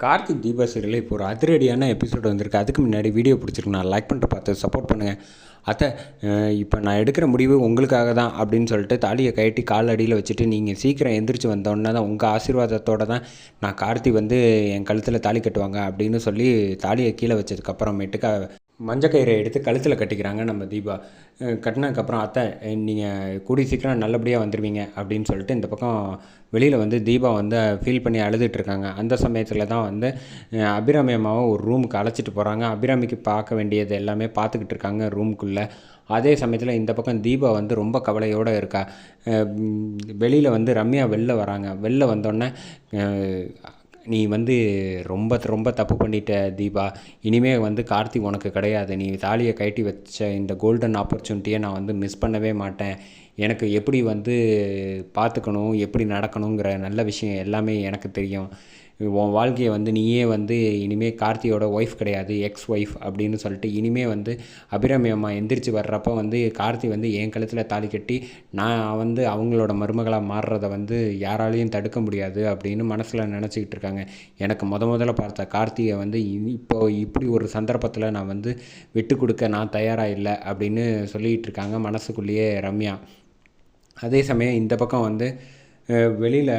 கார்த்திக் தீபா சீரியலில் இப்போ ஒரு அதிரடியான எபிசோடு வந்திருக்கு. அதுக்கு முன்னாடி வீடியோ பிடிச்சிருக்கு. நான் லைக் பண்ணிட்டு பார்த்து சப்போர்ட் பண்ணுங்கள் அத்தை இப்போ நான் எடுக்கிற முடிவு உங்களுக்காக தான் அப்படின்னு சொல்லிட்டு தாலியை கட்டி கால் அடியில் வச்சுட்டு நீங்கள் சீக்கிரம் எந்திரிச்சு வந்தோடனே தான் உங்கள் ஆசீர்வாதத்தோட தான் நான் கார்த்தி வந்து என் கழுத்தில் தாலி கட்டுவாங்க அப்படின்னு சொல்லி தாலியை கீழே வச்சதுக்கப்புறமேட்டுக்கு மஞ்சக்கயிறை எடுத்து கழுத்தில் கட்டிக்கிறாங்க நம்ம தீபா. கட்டினதுக்கப்புறம் அத்தை நீங்கள் கூடி சீக்கிரம் நல்லபடியாக வந்துடுவீங்க அப்படின்னு சொல்லிட்டு இந்த பக்கம் வெளியில் வந்து தீபா வந்து ஃபீல் பண்ணி அழுதுட்ருக்காங்க அந்த சமயத்தில் தான் வந்து அபிராமி அம்மாவை ஒரு ரூமுக்கு அழைச்சிட்டு போகிறாங்க அபிராமிக்கு பார்க்க வேண்டியது எல்லாமே பார்த்துக்கிட்டு இருக்காங்க ரூமுக்குள்ளே அதே சமயத்தில் இந்த பக்கம் தீபா வந்து ரொம்ப கவலையோடு இருக்கா. வெளியில் வந்து ரம்யா வெளில வராங்க. வெளில வந்தோடனே நீ வந்து ரொம்ப ரொம்ப தப்பு பண்ணிட்ட தீபா. இனிமே வந்து கார்த்திக் உனக்கு கிடையாது. நீ தாலியை கட்டி வச்ச இந்த கோல்டன் ஆப்பர்ச்சுனிட்டியை நான் வந்து மிஸ் பண்ணவே மாட்டேன். எனக்கு எப்படி வந்து பார்த்துக்கணும் எப்படி நடக்கணுங்கிற நல்ல விஷயம் எல்லாமே எனக்கு தெரியும். உன் வாழ்க்கையை வந்து நீயே வந்து இனிமேல் கார்த்தியோட ஒய்ஃப் கிடையாது எக்ஸ் ஒய்ஃப் அப்படின்னு சொல்லிட்டு இனிமேல் வந்து அபிரமியம்மா எந்திரிச்சு வர்றப்ப வந்து கார்த்தி வந்து என் கழுத்தில் தாலி கட்டி நான் வந்து அவங்களோட மருமகளாக மாறுறதை வந்து யாராலையும் தடுக்க முடியாது அப்படின்னு மனசில் நினச்சிக்கிட்டு இருக்காங்க. எனக்கு முத முதல்ல பார்த்த கார்த்தியை வந்து இனி- இப்போ இப்படி ஒரு சந்தர்ப்பத்தில் நான் வந்து விட்டு கொடுக்க நான் தயாராக இல்லை அப்படின்னு சொல்லிகிட்டு இருக்காங்க மனசுக்குள்ளேயே ரம்யா. அதே சமயம் இந்த பக்கம் வந்து வெளியில்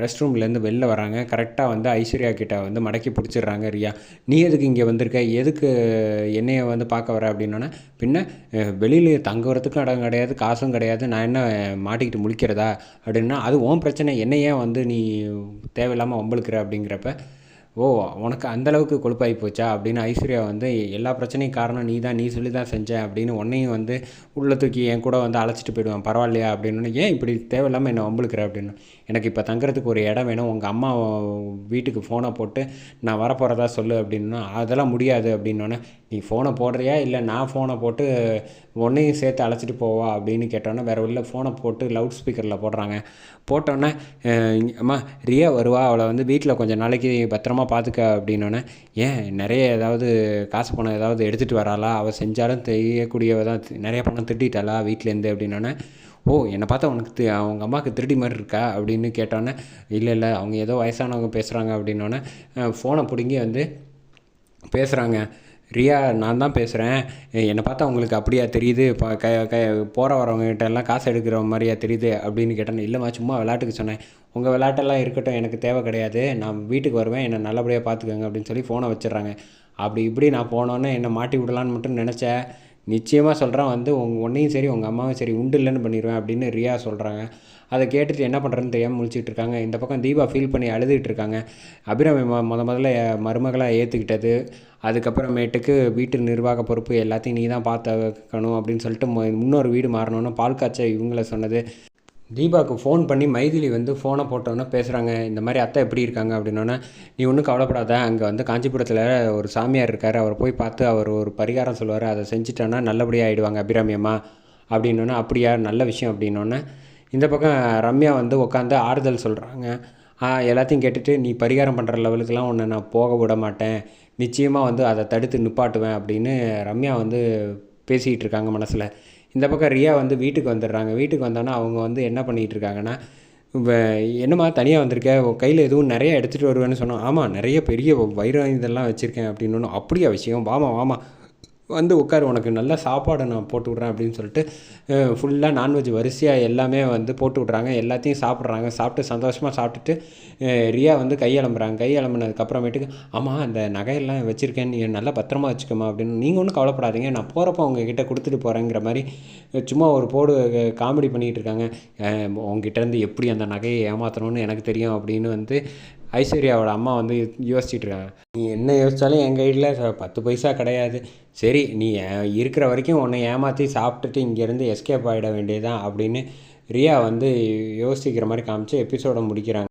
ரெஸ்ட் ரூம்லேருந்து வெளில வராங்க கரெக்டாக வந்து ஐஸ்வர்யா கிட்ட வந்து மடக்கி பிடிச்சிடுறாங்க ரியா. நீ எதுக்கு இங்கே வந்திருக்க? எதுக்கு என்னையை வந்து பார்க்க வர? அப்படின்னோடனே பின்ன வெளியில் தங்குறதுக்கும் இடம் கிடையாது காசும் கிடையாது நான் என்ன மாட்டிக்கிட்டு முழிக்கிறதா? அப்படின்னா அது ஓன் பிரச்சனை. என்னையே வந்து நீ தேவையில்லாமல் வம்பளுக்குற அப்படிங்கிறப்ப ஓ உனக்கு அந்தளவுக்கு கொழுப்பாகி போச்சா? அப்படின்னு ஐஸ்வர்யா வந்து எல்லா பிரச்சனையும் காரணம் நீ தான் நீ சொல்லி தான் செஞ்ச அப்படின்னு உன்னையும் வந்து உள்ளே தூக்கி என் கூட வந்து அழைச்சிட்டு போயிடுவான். பரவாயில்லையா? அப்படின்னு ஏன் இப்படி தேவையில்லாமல் என்னை வம்புழுக்கிற? அப்படின்னு. எனக்கு இப்போ தங்குறதுக்கு ஒரு இடம் வேணும் உங்கள் அம்மா வீட்டுக்கு ஃபோனை போட்டு நான் வரப்போகிறதா சொல்லு அப்படின்னா அதெல்லாம் முடியாது அப்படின்னோடனே நீ ஃபோனை போடுறியா? இல்லை நான் ஃபோனை போட்டு ஒன்றையும் சேர்த்து அழைச்சிட்டு போவா? அப்படின்னு கேட்டோன்னே வேறு உள்ள ஃபோனை போட்டு லவுட் ஸ்பீக்கரில் போடுறாங்க. போட்டோன்னே அம்மா ரியா வருவா அவளை வந்து வீட்டில் கொஞ்சம் நாளைக்கு பத்திரமா பார்த்துக்க அப்படின்னோடனே ஏன் நிறைய ஏதாவது காசு பணம் ஏதாவது எடுத்துகிட்டு வராளா? அவள் செஞ்சாலும் தெரியக்கூடியவ தான் நிறைய பணம் திட்டிட்டாளா வீட்டிலேருந்து அப்படின்னோடனே ஓ என்னை பார்த்தா உனக்கு தி- அவங்க அம்மாவுக்கு திருடி மாதிரி இருக்கா? அப்படின்னு கேட்டோன்னே இல்லை இல்லை அவங்க ஏதோ வயசானவங்க பேசுகிறாங்க அப்படின்னோடனே ஃபோனை பிடுங்கி வந்து பேசுகிறாங்க ரியா நான் தான் பேசுகிறேன் என்னை பார்த்தா உங்களுக்கு அப்படியா தெரியுது? இப்போ க க போகிற வரவங்ககிட்ட எல்லாம் காசு எடுக்கிற மாதிரியா தெரியுது? அப்படின்னு கேட்டேன் இல்லைம்மா சும்மா விளையாட்டுக்கு சொன்னேன். உங்கள் விளையாட்டெல்லாம் இருக்கட்டும் எனக்கு தேவை கிடையாது. நான் வீட்டுக்கு வருவேன். என்னை நல்லபடியாக பார்த்துக்கோங்க. அப்படின்னு சொல்லி ஃபோனை வச்சிடுறாங்க. அப்படி இப்படி நான் போனோன்னே என்னை மாட்டி விடலான்னு மட்டும் நினச்சேன். நிச்சயமாக சொல்கிறேன் வந்து உங் உன்னையும் சரி உங்கள் அம்மாவும் சரி உண்டு இல்லைன்னு பண்ணிடுவேன் அப்படின்னு ரியா சொல்கிறாங்க அதை கேட்டுட்டு என்ன பண்ணுறதுன்னு தெரியாமல் முழிச்சிட்டு இருக்காங்க. இந்த பக்கம் தீபா ஃபீல் பண்ணி அழுதுகிட்டு இருக்காங்க. அபிராமி ம முத முதல்ல மருமகளாக ஏற்றுக்கிட்டது அதுக்கப்புறமேட்டுக்கு வீட்டு நிர்வாக பொறுப்பு எல்லாத்தையும் நீ தான் பார்த்துக்கணும் அப்படின்னு சொல்லிட்டு இன்னொரு வீடு மாறணும்னு பால் காய்ச்ச இவங்கள சொன்னது. தீபாவுக்கு ஃபோன் பண்ணி மைதிலி வந்து ஃபோனை போட்டோன்னே பேசுகிறாங்க இந்த மாதிரி அத்தை எப்படி இருக்காங்க அப்படின்னோடனே நீ ஒன்றும் கவலைப்படாத அங்கே வந்து காஞ்சிபுரத்தில் ஒரு சாமியார் இருக்கார் அவர் போய் பார்த்து அவர் ஒரு பரிகாரம் சொல்லுவார் அதை செஞ்சுட்டோன்னா நல்லபடியாக ஆகிடுவாங்க அபிராமியம்மா அப்படின்னோடனே அப்படின்னோன்னே அப்படியா நல்ல விஷயம் அப்படின்னோடனே இந்த பக்கம் ரம்யா வந்து உட்காந்து ஆறுதல் சொல்கிறாங்க எல்லாத்தையும் கேட்டுட்டு நீ பரிகாரம் பண்ணுற லெவலுக்கெலாம் உன்னை நான் போக விட மாட்டேன். நிச்சயமாக வந்து அதை தடுத்து நிப்பாட்டுவேன் அப்படின்னு ரம்யா வந்து பேசிகிட்டு இருக்காங்க மனசில். இந்த பக்கம் ரியா வந்து வீட்டுக்கு வந்துடுறாங்க. வீட்டுக்கு வந்தோன்னே அவங்க வந்து என்ன பண்ணிகிட்டு இருக்காங்கன்னா இப்போ என்னம்மா தனியாக வந்திருக்க? உன் கையில் எதுவும் நிறைய எடுத்துகிட்டு வருவேன்னு சொன்னோம். ஆமாம் நிறைய பெரிய வைரம் இதெல்லாம் வச்சுருக்கேன். அப்படின்னு ஒன்று அப்படியா விஷயம்? வாமா வாமா. வந்து உட்காரு உனக்கு நல்ல சாப்பாடை நான் போட்டு விட்றேன் அப்படின்னு சொல்லிட்டு ஃபுல்லாக நான்வெஜ் வரிசையாக எல்லாமே வந்து போட்டு விட்றாங்க. எல்லாத்தையும் சாப்பிட்றாங்க. சாப்பிட்டு சந்தோஷமாக சாப்பிட்டுட்டு ரியா வந்து கையெலம்புறாங்க கையெழும்புனதுக்கப்புறமேட்டுக்கு ஆமாம் அந்த நகையெல்லாம் வச்சுருக்கேன். நீ நல்லா பத்திரமா வச்சுக்கோமா அப்படின்னு நீங்கள் ஒன்றும் கவலைப்படாதீங்க. நான் போகிறப்ப உங்ககிட்ட கொடுத்துட்டு போகிறேங்கிற மாதிரி சும்மா ஒரு போடு காமெடி பண்ணிகிட்டு இருக்காங்க. உங்ககிட்டேருந்து எப்படி அந்த நகையை ஏமாற்றணும்னு எனக்கு தெரியும் அப்படின்னு வந்து ஐஸ்வர்யாவோட அம்மா வந்து யோசிச்சுட்டு இருக்காங்க நீ என்ன யோசித்தாலும் என் கையில் பத்து பைசா கிடையாது. சரி நீ இருக்கிற வரைக்கும் உன்னை ஏமாற்றி சாப்பிட்டுட்டு இங்கேருந்து எஸ்கேப் ஆகிட வேண்டியதுதான் அப்படின்னு ரியா வந்து யோசிக்கிற மாதிரி காமிச்சு எபிசோடை முடிக்கிறாங்க.